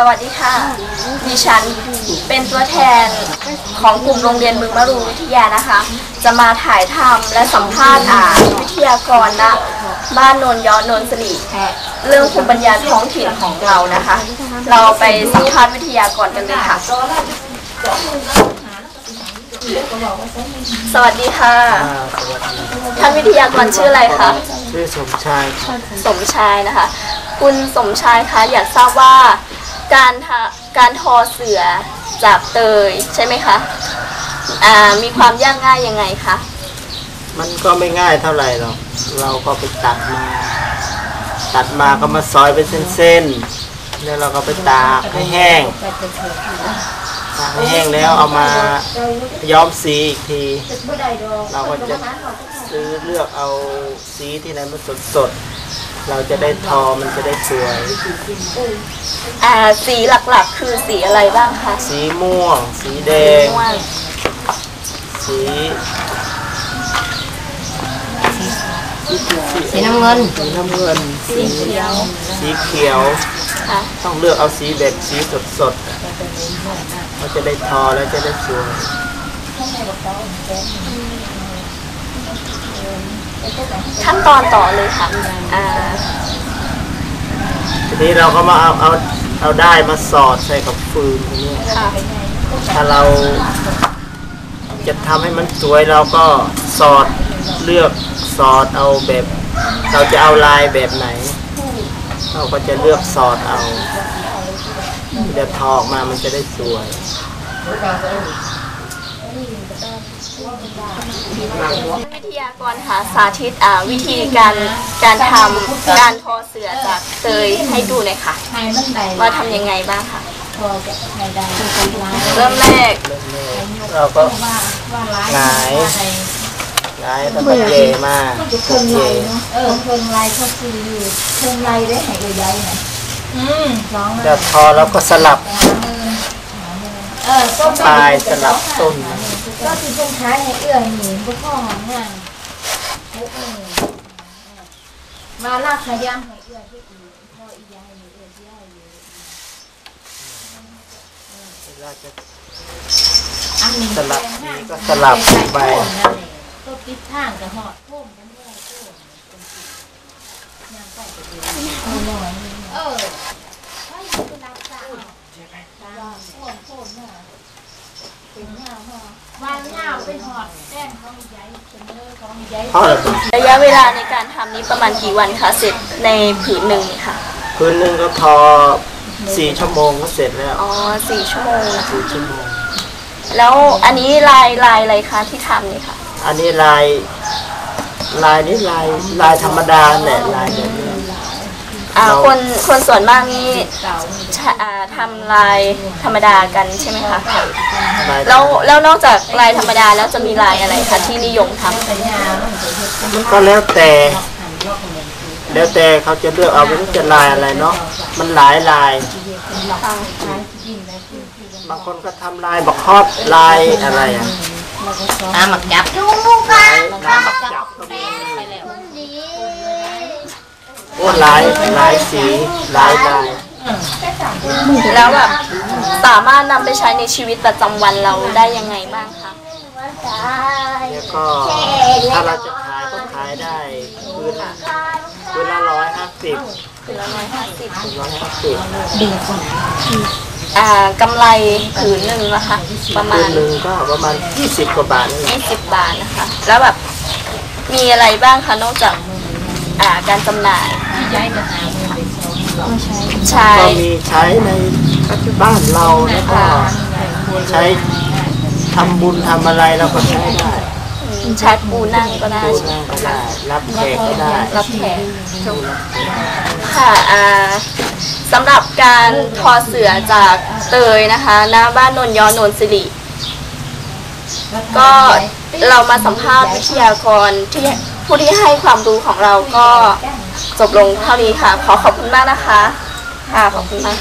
สวัสดีค่ะ ดิฉันเป็นตัวแทนของกลุ่มโรงเรียนบึงมะรูวิทยานะคะ จะมาถ่ายทำและสัมภาษณ์อ่าวิทยากรณบ้านโนนยอโนนสลีเรื่องภูมิปัญญาท้องถิ่นของเรานะคะ เราไปสัมภาษณ์วิทยากรกันเลยค่ะ สวัสดีค่ะอ่าสวัสดีท่านวิทยากรชื่ออะไรคะ ชื่อสมชายครับสมชายนะคะ คุณสมชายคะอยากทราบว่า การทาการทอเสือจากเตยใช่ไหมคะอ่ามีความยากง่ายยังไงคะมันก็ไม่ง่ายเท่าไหร่หรอกเราก็ไปตัดมา ตัดมาก็มาซอยเป็นเส้นๆแล้วเราก็ไปตากให้แห้งตากให้แห้งแล้วเอามาย้อมสีอีกที เราก็จะซื้อเลือกเอาสีที่ไหนมันสดๆ เราจะได้ทอมันจะได้สวย อ่าสีหลักๆ คือสีอะไรบ้างคะสีม่วง สีแดง ม่วงสีสีน้ำเงิน สีน้ำเงิน สีเขียว สีเขียว ค่ะต้องเลือกเอาสีแบบสีสดๆเราจะได้ทอแล้วจะได้สวย ขั้นตอนต่อเลยค่ะอ่าทีนี้เราก็มาเอาเอาเอาได้มาสอดใส่กับฟืนตรงนี้ค่ะถ้าเราจะทำให้มันสวยเราก็สอดเลือกสอดเอาแบบ เราจะเอาลายแบบไหน เราก็จะเลือกสอดเอาเดี๋ยวทอออกมามันจะได้สวย วิทยากรค่ะสาธิตอ่าวิธีการการทำการทอเสือจากเตยให้ดูหน่อยค่ะไฮมันใดว่าทำยังไงบ้างคะพอจะไฮใดคือคนร้ายเริ่มแรกเริ่มแรกเราก็ว่าว่าร้ายหงายไย้ายแล้วก็เยมามันจะเพิ่งไรเนาะเออเพิ่งไรเขาคืออยู่เพิ่งไรได้ไหนใหญ่ๆไหนอืมร้องแล้วพอเราก็สลับเออต้นปลายสลับต้น ก็คือเป็นท้ายให้เอื้อยหนีพวกพ่อหอมงานพวกนี้มาลากขย้ำให้เอื้อยที่อื่นพ่ออียายอยู่เอื้อยที่ยายอยู่เราจะอันนี้สลับนี้ก็สลับไปก็ปิดทางกับหอดพุ่มกันด้วยพุ่มเป็นสิย่างไปก็ดีเอาหน่อยนึงเออถ้าอยู่เป็นรักษาตามพุ่มพุ่มเนาะเป็นเงาเนาะ วันเงาเป็นหอดแป้งของใหญ่เป็นเนื้อของใหญ่เพราะอะไรระยะเวลาในการทำนี้ประมาณกี่วันคะเสร็จในผืนหนึ่งค่ะ คืนหนึ่งก็ทอสี่ชั่วโมงก็เสร็จแล้วอ๋อสี่ชั่วโมงนะคะสี่ชั่วโมง แล้วอันนี้ลายลายอะไรคะที่ทำนี่ค่ะ อันนี้ลาย ลายนี้ลายลายธรรมดาแหละลายแบบนี้ อ่าเราคนคนส่วนมากนี่เก่าชะอ่าทำลายธรรมดากันใช่ไหมคะลายแล้วแล้วนอกจากลายธรรมดาแล้วจะมีลายอะไรคะที่นิยมทำสัญญามันจะเฮ็ดมันก็แล้วแต่ แล้วแต่เขาจะเลือกเอาว่าจะลายอะไรเนาะมันหลายลาย บางคนก็ทำลายบักครอบลายอะไรอะน้ำหมักยับ ลายน้ำบักจับก็มี โอ้หลายหลายสีหลายลายแล้วแบบสามารถนำไปใช้ในชีวิตประจำวันเราได้ยังไงบ้างคะแล้วก็ถ้าเราจะขายก็ขายได้คืนละคืนละร้อยห้าสิบคือละร้อยห้าสิบร้อยห้าสิบอ่ากำไรผืนหนึ่งนะคะ ประมาคืณนหนึ่งก็ประมาณยี่สิบกว่าบาทนี่แหละยี่สิบบาทนะคะ แล้วแบบมีอะไรบ้างคะนอกจาก อ่าการจำหน่ายย้ายจะหาเงินไปส่งใช่ก็มีใช้ในบ้านเราแล้วก็ใช้ทำบุญทำอะไรเราก็ใช้ได้ใช้ปูนั่งก็ได้พูหนั่งก็ได้รับแขกก็ได้รับแขกค่ะอ่าสำหรับการทอเสือจากเตยนะคะหน้าบ้านนนยอนนสิริก็เรามาสัมภาษณ์วิทยากรที่ ผู้ที่ให้ความรู้ของเราก็จบลงเท่านี้ค่ะ ขอขอบคุณมากนะคะ ค่ะ ขอบคุณมาก